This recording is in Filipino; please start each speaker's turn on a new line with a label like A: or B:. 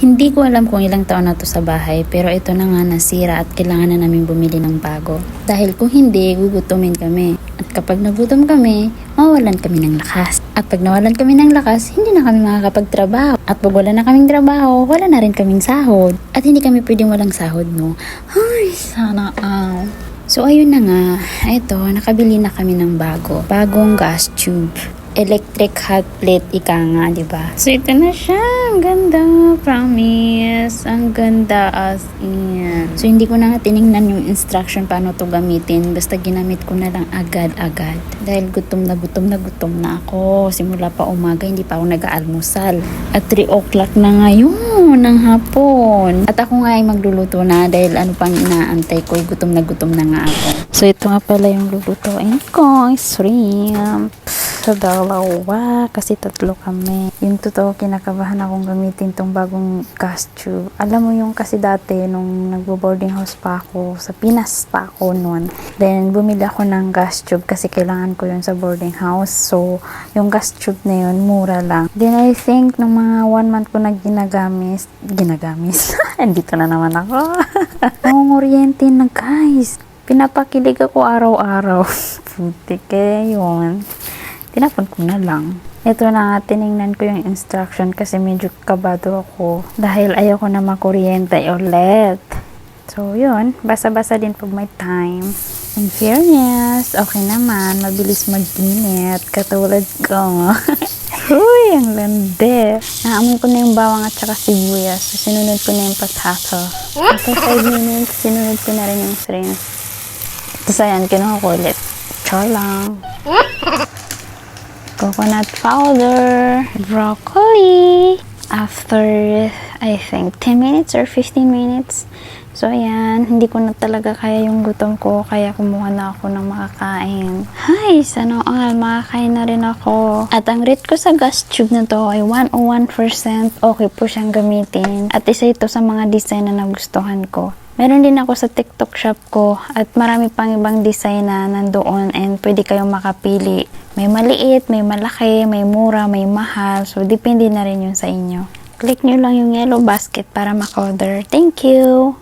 A: Hindi ko alam kung ilang taon na to sa bahay pero ito na nga nasira at kailangan na namin bumili ng bago. Dahil kung hindi, gugutumin kami. At kapag nagutom kami, mawalan kami ng lakas. At pag nawalan kami ng lakas, hindi na kami makakapagtrabaho. At pag wala na kaming trabaho, wala na rin kaming sahod. At hindi kami pwedeng walang sahod, no? Ay, sana all. So ayun na nga, ito, nakabili na kami ng bago. Bagong gas tube. Electric hot plate ika nga, di ba? So ito na siya, ang ganda, promise. Ang ganda as in. So hindi ko na nga tiningnan yung instruction paano to gamitin. Basta ginamit ko na lang agad-agad. Dahil gutom na gutom na gutom na ako. Simula pa umaga, hindi pa ako nag-aalmusal. At 3 o'clock na ngayon ng hapon. At ako nga ay magluluto na dahil ano pang inaantay ko, gutom na gutom na nga ako. So ito nga pala yung lulutuin ko, shrimp sa dalawa kasi tatlo kami. Yung totoo, kinakabahan akong gamitin tong bagong gas tube. Alam mo yung kasi dati nung nagbo-boarding house pa ako, sa Pinas pa ako noon. Then, bumili ako ng gas tube kasi kailangan ko yun sa boarding house. So, yung gas tube na yun, mura lang. Then, I think, nung mga one month ko na ginagamis, ginagamis, andito na naman ako. Nangunguryente na guys. Pinapakilig ako araw-araw. Puti kaya yun tinapon ko na lang. Ito na nga, tiningnan ko yung instruction kasi medyo kabado ako dahil ayoko na makuryente ulit. So, yun. Basa-basa din pag may time. In fairness, okay naman. Mabilis mag-init. Katulad ko. Uy, ang lande. Naamoy ko na yung bawang at saka sibuyas. So, sinunod ko na yung potato. After 5 minutes, sinunod ko na rin yung shrimp. Tapos ayan, kinuha ko ulit. Char lang coconut powder, broccoli. After, I think, 10 minutes or 15 minutes. So, ayan. Hindi ko na talaga kaya yung gutom ko. Kaya kumuha na ako ng makakain. Hi! Sana all. Makakain na rin ako. At ang rate ko sa gas tube na to ay 101%. Okay po siyang gamitin. At isa ito sa mga design na nagustuhan ko. Meron din ako sa TikTok shop ko at marami pang ibang design na nandoon and pwede kayong makapili. May maliit, may malaki, may mura, may mahal. So, depende na rin yun sa inyo. Click nyo lang yung yellow basket para maka-order. Thank you!